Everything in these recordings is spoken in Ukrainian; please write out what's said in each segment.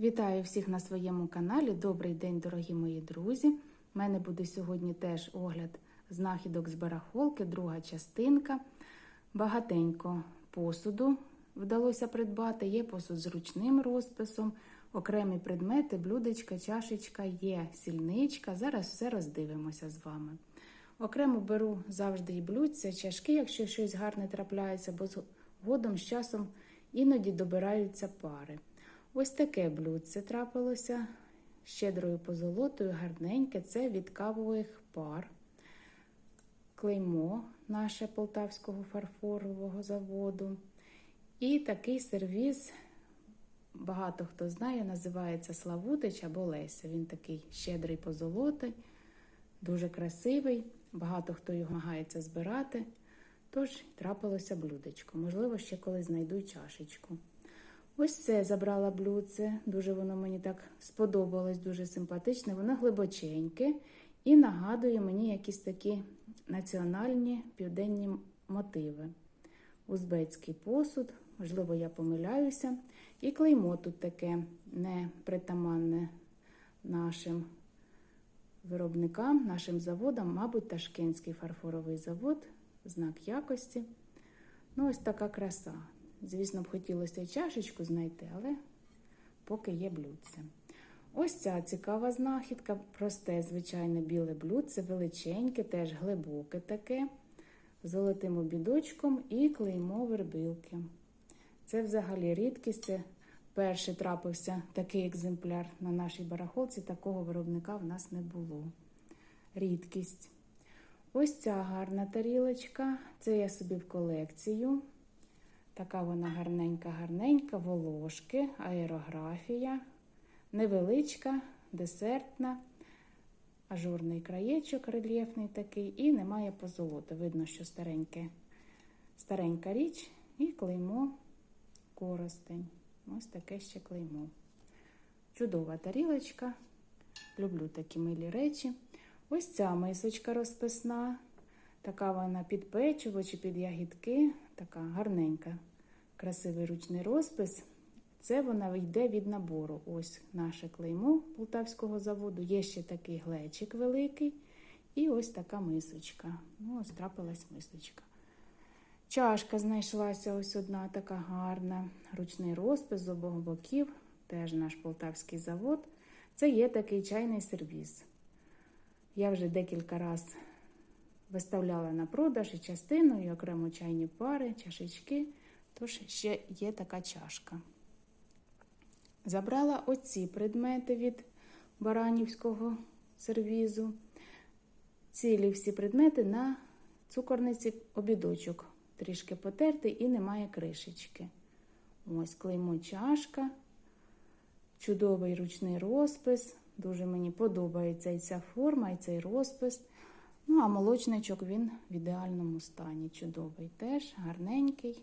Вітаю всіх на своєму каналі. Добрий день, дорогі мої друзі. У мене буде сьогодні теж огляд знахідок з барахолки, друга частинка. Багатенько посуду вдалося придбати. Є посуд з ручним розписом, окремі предмети, блюдечка, чашечка, є сільничка. Зараз все роздивимося з вами. Окремо беру завжди і блюдця, чашки, якщо щось гарне трапляється, бо згодом з часом іноді добираються пари. Ось таке блюдце трапилося щедрою позолотою, гарненьке. Це від кавових пар. Клеймо наше Полтавського фарфорового заводу. І такий сервіз, багато хто знає, називається Славутич або Леся. Він такий щедрий позолотий, дуже красивий. Багато хто його намагається збирати. Тож трапилося блюдечко. Можливо, ще колись знайду чашечку. Ось це забрала блюдце. Дуже воно мені так сподобалось, дуже симпатичне. Воно глибоченьке і нагадує мені якісь такі національні південні мотиви. Узбецький посуд, можливо, я помиляюся. І клеймо тут таке непритаманне нашим виробникам, нашим заводам, мабуть, Ташкентський фарфоровий завод, знак якості. Ну, ось така краса. Звісно, б хотілося й чашечку знайти, але поки є блюдце. Ось ця цікава знахідка, просте, звичайне біле блюдце, величеньке, теж глибоке таке, з золотим обідочком і клеймо вербилки. Це взагалі рідкість. Це перший трапився такий екземпляр на нашій барахолці. Такого виробника в нас не було. Рідкість. Ось ця гарна тарілочка. Це я собі в колекцію. Така вона гарненька-гарненька, волошки, аерографія, невеличка, десертна, ажурний краєчок рельєфний такий, і немає позолоти. Видно, що стареньке, старенька річ і клеймо коростень. Ось таке ще клеймо. Чудова тарілочка. Люблю такі милі речі. Ось ця мисочка розписна. Така вона під печиво чи під ягідки, така гарненька, красивий ручний розпис. Це вона йде від набору. Ось наше клеймо полтавського заводу. Є ще такий глечик великий. І ось така мисочка. Ну, ось трапилась мисочка. Чашка знайшлася ось одна така гарна. Ручний розпис з обох боків. Теж наш полтавський завод. Це є такий чайний сервіс. Я вже декілька разів виставляла на продаж і частину, і окремо чайні пари, чашечки, тож ще є така чашка. Забрала оці предмети від баранівського сервізу. Цілі всі предмети на цукорниці обідочок. Трішки потертий і немає кришечки. Ось клеймо чашка, чудовий ручний розпис. Дуже мені подобається і ця форма, і цей розпис. Ну, а молочничок він в ідеальному стані. Чудовий теж, гарненький.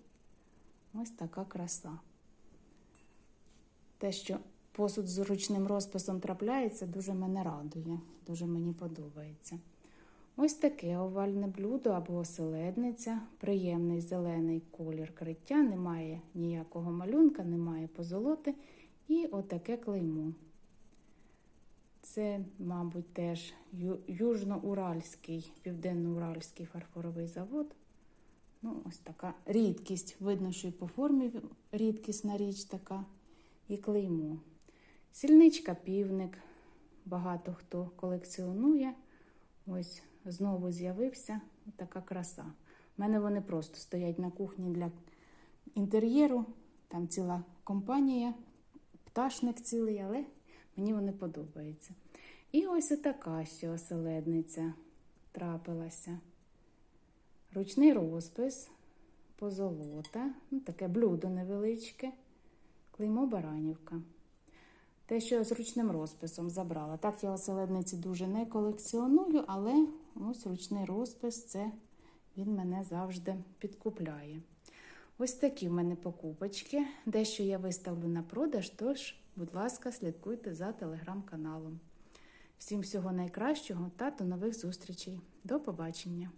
Ось така краса. Те, що посуд з ручним розписом трапляється, дуже мене радує, дуже мені подобається. Ось таке овальне блюдо або оселедниця, приємний зелений колір криття, немає ніякого малюнка, немає позолоти. І отаке клеймо. Це, мабуть, теж Южноуральський, Південно-Уральський фарфоровий завод. Ну, ось така рідкість. Видно, що і по формі рідкісна річ така, і клеймо. Сільничка півник. Багато хто колекціонує. Ось знову з'явився така краса. У мене вони просто стоять на кухні для інтер'єру. Там ціла компанія, пташник цілий, але Мені вони подобаються. І ось така ще оселедниця трапилася. Ручний розпис, позолота, ну, таке блюдо невеличке, клеймо Баранівка. Те, що я з ручним розписом забрала. Так, я оселедниці дуже не колекціоную, але ось ручний розпис це він мене завжди підкупляє. Ось такі в мене покупочки. Дещо я виставлю на продаж, тож, будь ласка, слідкуйте за телеграм-каналом. Всім всього найкращого та до нових зустрічей. До побачення!